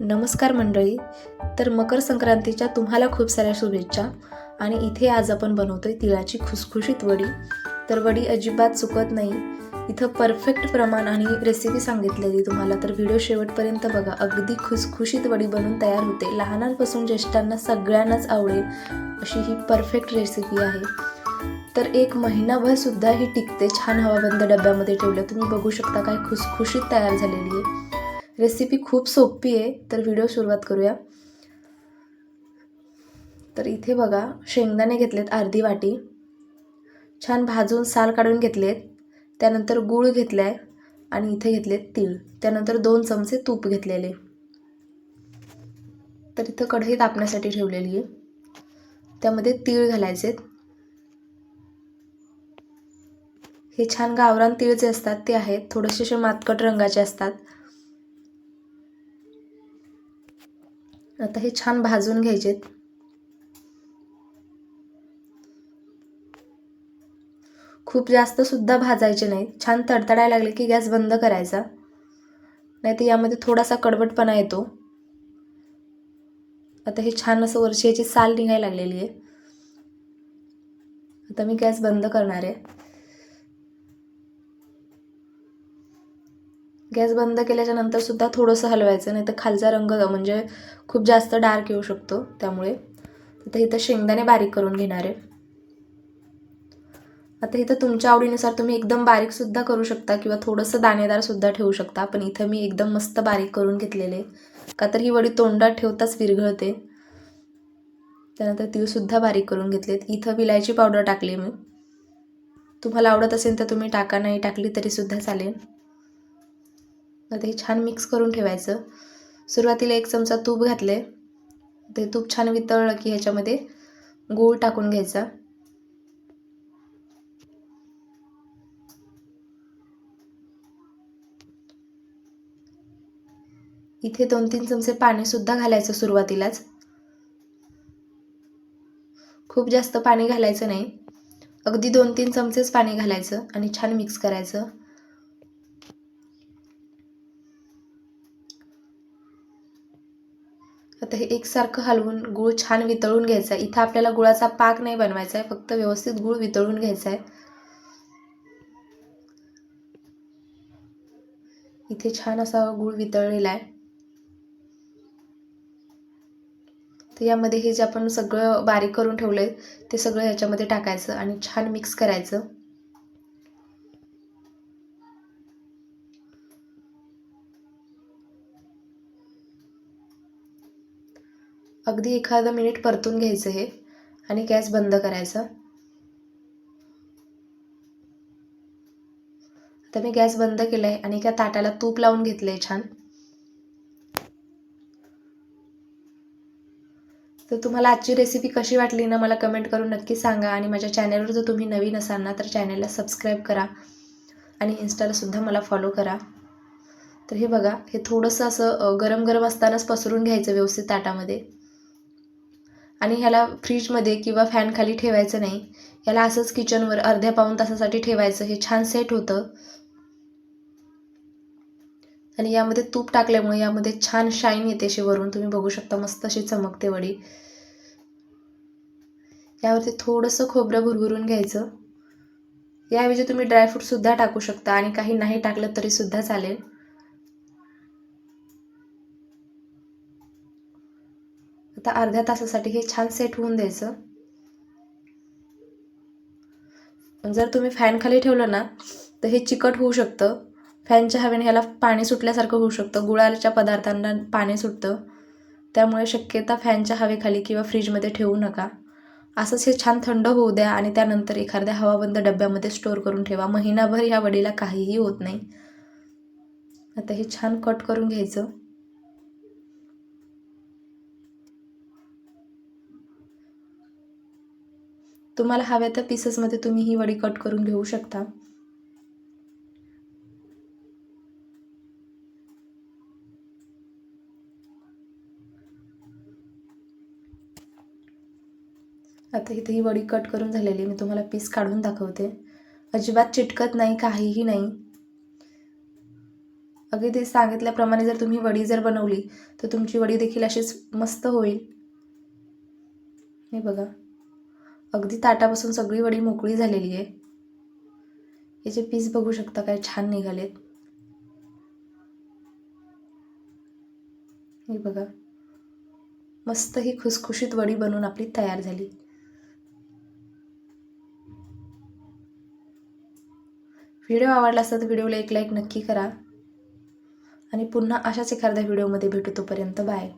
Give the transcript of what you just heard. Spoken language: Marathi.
नमस्कार मंडळी. तर मकर संक्रांतीच्या तुम्हाला खूप साऱ्या शुभेच्छा. आणि इथे आज आपण बनवतो आहे तिळाची खुसखुशीत वडी. तर वडी अजिबात चुकत नाही. इथं परफेक्ट प्रमाण आणि रेसिपी सांगितलेली तुम्हाला. तर व्हिडिओ शेवटपर्यंत बघा. अगदी खुसखुशीत वडी बनून तयार होते. लहानांपासून ज्येष्ठांना सगळ्यांनाच आवडेल अशी ही परफेक्ट रेसिपी आहे. तर एक महिनाभर सुद्धा ही टिकते. छान हवाबंद डब्यामध्ये ठेवलं. तुम्ही बघू शकता काय खुसखुशीत तयार झालेली आहे. रेसिपी खूप सोपी आहे तर व्हिडिओ सुरुवात करूया. तर इथे बघा शेंगदाणे घेतलेत अर्धी वाटी. छान भाजून साल काढून घेतलेत. त्यानंतर गूळ घेतला आहे आणि इथे घेतलेत तीळ. त्यानंतर दोन चमचे तूप घेतलेले. तर इथं कढई तापण्यासाठी ठेवलेली आहे. त्यामध्ये तीळ घालायचेत. हे छान गावरान तीळ जे असतात ते आहेत. थोडेसे असे मातकट रंगाचे असतात. आता हे छान भाजून घ्यायचेत. खूप जास्त सुद्धा भाजायचे नाहीत. छान तडतडायला लागले की गॅस बंद करायचा. नाही तर यामध्ये थोडासा कडवटपणा येतो. आता हे छान असं वरची याची साल निघायला लागलेली आहे. आता मी गॅस बंद करणार आहे. गॅस बंद केल्याच्यानंतर सुद्धा थोडंसं हलवायचं नाही तर खालचा रंग म्हणजे खूप जास्त डार्क येऊ शकतो त्यामुळे. आता इथं शेंगदाणे बारीक करून घेणार आहे. आता इथं तुमच्या आवडीनुसार तुम्ही एकदम बारीकसुद्धा करू शकता किंवा थोडंसं दाणेदारसुद्धा ठेवू शकता. पण इथं मी एकदम मस्त बारीक करून घेतलेले. का तर ही वडी तोंडात ठेवताच विरघळते. त्यानंतर तीळसुद्धा बारीक करून घेतलेत. इथं विलायची पावडर टाकली मी. तुम्हाला आवडत असेल तर तुम्ही टाका नाही टाकली तरीसुद्धा चालेल. आता हे छान मिक्स करून ठेवायचं. सुरुवातीला एक चमचा तूप घातले ते तूप छान वितळलं की ह्याच्यामध्ये गूळ टाकून घ्यायचा. इथे दोन तीन चमचे पाणीसुद्धा घालायचं सुरुवातीलाच. खूप जास्त पाणी घालायचं नाही. अगदी दोन तीन चमचेच पाणी घालायचं आणि छान मिक्स करायचं. आता हे एकसारखं हलवून गूळ छान वितळून घ्यायचा इथं आपल्याला गुळाचा पाक नाही बनवायचा आहे फक्त व्यवस्थित गूळ वितळून घ्यायचा आहे. इथे छान असा गूळ वितळलेला आहे. तर यामध्ये हे जे आपण सगळं बारीक करून ठेवलं आहे ते सगळं ह्याच्यामध्ये टाकायचं आणि छान मिक्स करायचं. अगदी एखादं मिनिट परतून घ्यायचं हे आणि गॅस बंद करायचा. आता मी गॅस बंद केला आहे आणि एका ताटाला तूप लावून घेतलं आहे छान. तर तुम्हाला आजची रेसिपी कशी वाटली ना मला कमेंट करून नक्की सांगा आणि माझ्या चॅनलवर जर तुम्ही नवीन असाल ना तर चॅनलला सबस्क्राईब करा आणि इन्स्टालासुद्धा मला फॉलो करा. तर हे बघा हे थोडंसं असं गरम गरम असतानाच पसरून घ्यायचं व्यवस्थित ताटामध्ये. आणि ह्याला फ्रीजमध्ये किंवा फॅनखाली ठेवायचं नाही. ह्याला असंच किचनवर अर्ध्या पाऊण तासासाठी ठेवायचं. हे छान सेट होतं. आणि यामध्ये तूप टाकल्यामुळे यामध्ये छान शाईन येते अशी वरून. तुम्ही बघू शकता मस्त अशी चमकते वडी. यावरती थोडंसं खोबरं भुरभुरून घ्यायचं. याऐवजी तुम्ही ड्रायफ्रूटसुद्धा टाकू शकता आणि काही नाही टाकलं तरीसुद्धा चालेल. तर अर्ध्या तासासाठी हे छान सेट होऊन द्यायचं. जर तुम्ही फॅन खाली ठेवलं ना तर हे चिकट होऊ शकतं. फॅनच्या हवेने ह्याला पाणी सुटल्यासारखं होऊ शकतं. गुळाच्या पदार्थांना पाणी सुटतं. त्यामुळे शक्यता फॅनच्या हवेखाली किंवा फ्रीजमध्ये ठेवू नका. असंच हे छान थंड होऊ द्या आणि त्यानंतर एखाद्या हवाबंद डब्यामध्ये स्टोअर करून ठेवा. महिनाभर ह्या वडीला काहीही होत नाही. आता हे छान कट करून घ्यायचं. तुम्हाला हव्या त्या पीसेसमध्ये तुम्ही ही वडी कट करून घेऊ शकता. आता इथे ही वडी कट करून झालेली मी तुम्हाला पीस काढून दाखवते. अजिबात चिटकत नाही काहीही नाही. अगदी ते सांगितल्याप्रमाणे जर तुम्ही वडी जर बनवली तर तुमची वडी देखील अशीच मस्त होईल. हे बघा. अगदी ताटापासून सगळी वडी मोकळी झालेली आहे. याचे पीस बघू शकता काय छान निघालेत. हे बघा. मस्त ही खुसखुशीत वडी बनवून आपली तयार झाली. व्हिडिओ आवडला असता तर व्हिडिओला एक लाईक नक्की करा. आणि पुन्हा अशाच एखाद्या व्हिडिओमध्ये भेटू तोपर्यंत बाय